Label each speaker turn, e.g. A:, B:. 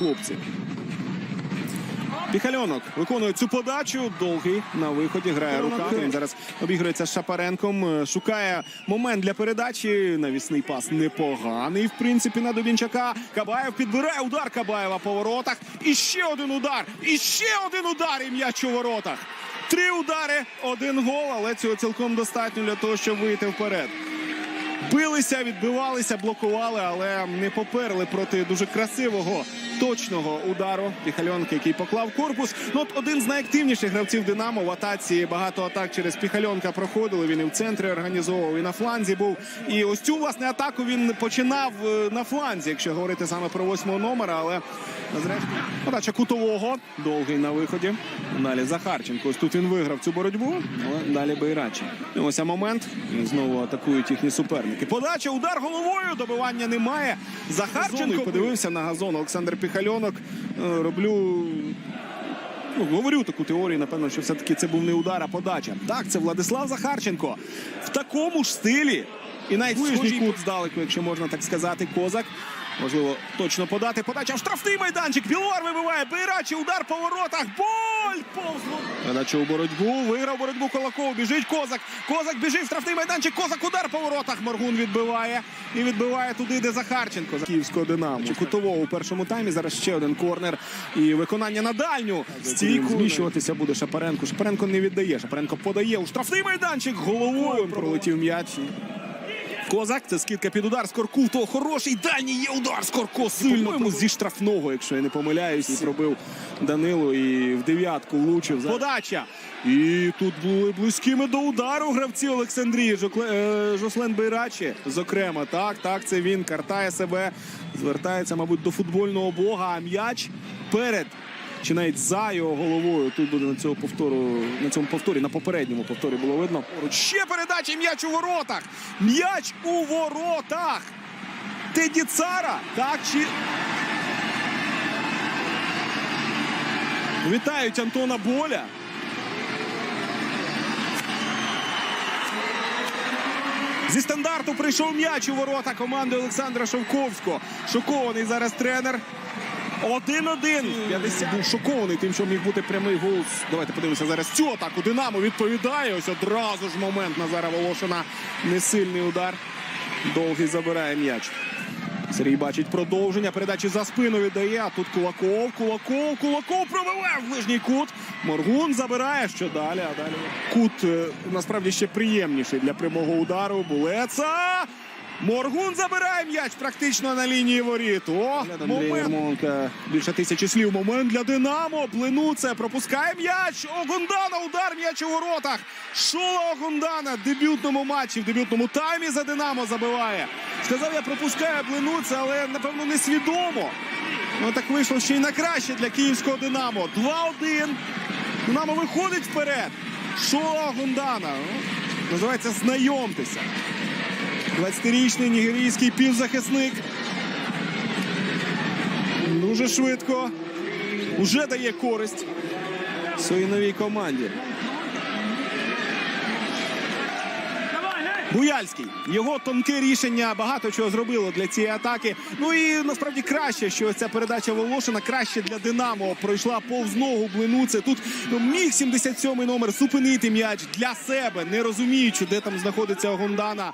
A: гравці. Піхальонок виконує цю подачу. Довгий на виході грає рука. Він зараз обігрується з Шапаренком. е, Шукає момент для передачі. Навісний пас непоганий. В принципі, на Дубінчака. Кабаєв підбирає удар Кабаєва по воротах. І ще один удар. І ще один удар. І м'яч у воротах. Три удари, один гол, але цього цілком достатньо для того, щоб вийти вперед. Билися, відбивалися, блокували, але не поперли проти дуже красивого, точного удару Піхальонки, який поклав корпус. Ну, от один з найактивніших гравців Динамо в атаці. Багато атак через Піхальонка проходили. Він і в центрі організовував, і на фланзі був. І ось цю власне атаку він починав е, на фланзі, якщо говорити саме про восьмого номера. Але зрештою подача кутового. Довгий на виході. Далі Захарченко. Ось тут він виграв цю боротьбу, але далі Байрачі. Ось момент. Знову атакують їхні суперники. Подача, удар головою. Добивання немає. Захарченко подивився на газон. Олександр Піхальонок. Е, Роблю. Ну, говорю таку теорію, напевно, що все-таки це був не удар, а подача. Так, це Владислав Захарченко. В такому ж стилі. І навіть схожий кут здалеку, якщо можна так сказати, козак. Можливо, точно подати. Подача в штрафний майданчик. Біловар вибиває. Бейрачі, удар по воротах. Боль! Повзло. Передача у боротьбу. Виграв боротьбу Колоков. Біжить козак. Козак біжить в штрафний майданчик. Козак удар по воротах. Моргун відбиває. І відбиває туди, де Захарченко. Київського Динамо. Кутового у першому таймі. Зараз ще один корнер. І виконання на дальню. Стійку. Зміщуватися буде Шапаренко. Шапаренко не віддає. Шапаренко подає у штрафний майданчик. Головою пролетів м'яч. Козак, це скидка під удар. Скорку того хороший. Дальній є удар. Скорко сильно. По-моєму, зі штрафного, якщо я не помиляюсь, і пробив Данило і в дев'ятку влучив. Подача. І тут були близькими до удару гравці Олександрії. Жокле- е, Жослен Бейрачі. Зокрема, так, так, це він картає себе. Звертається, мабуть, до футбольного бога. А м'яч перед. Чи навіть за його головою тут буде на цьому повтору, на цьому повторі, на попередньому повторі було видно. Ще передача м'яч у воротах. М'яч у воротах. Теді Цара. Так чи. Вітають Антона Боля. Зі стандарту прийшов м'яч у ворота команди Олександра Шовковського. Шокований зараз тренер. 1-1. 50. Був шокований тим, що міг бути прямий гол. Давайте подивимося зараз цю атаку. Динамо відповідає. Ось одразу ж момент Назара Волошина. Несильний удар. Довгий забирає м'яч. Сергій бачить продовження. Передачі за спину віддає. А тут Кулаков, Кулаков, Кулаков пробиває в ближній кут. Моргун забирає. Що далі? А далі кут е, насправді ще приємніший для прямого удару. Булеца. Моргун забирає м'яч практично на лінії воріт. О, момент. Більше тисячі слів. Момент для Динамо. Блинуце пропускає м'яч. Огундана. Удар м'яч у воротах. Шола Огундана в дебютному матчі, в дебютному таймі за Динамо забиває. Сказав, я пропускаю Блинуце, але напевно несвідомо. Ну так вийшло ще й на краще для київського Динамо. 2-1. Динамо виходить вперед. Шола Огундана. Ну, Називається знайомтеся. 20-річний нігерійський півзахисник. Дуже швидко. Уже дає користь своїй новій команді. Буяльський. Його тонке рішення багато чого зробило для цієї атаки. Ну і насправді краще, що ця передача Волошина краще для Динамо пройшла повз ногу блинуце. Тут ну, міг 77-й номер зупинити м'яч для себе, не розуміючи, де там знаходиться Гондана.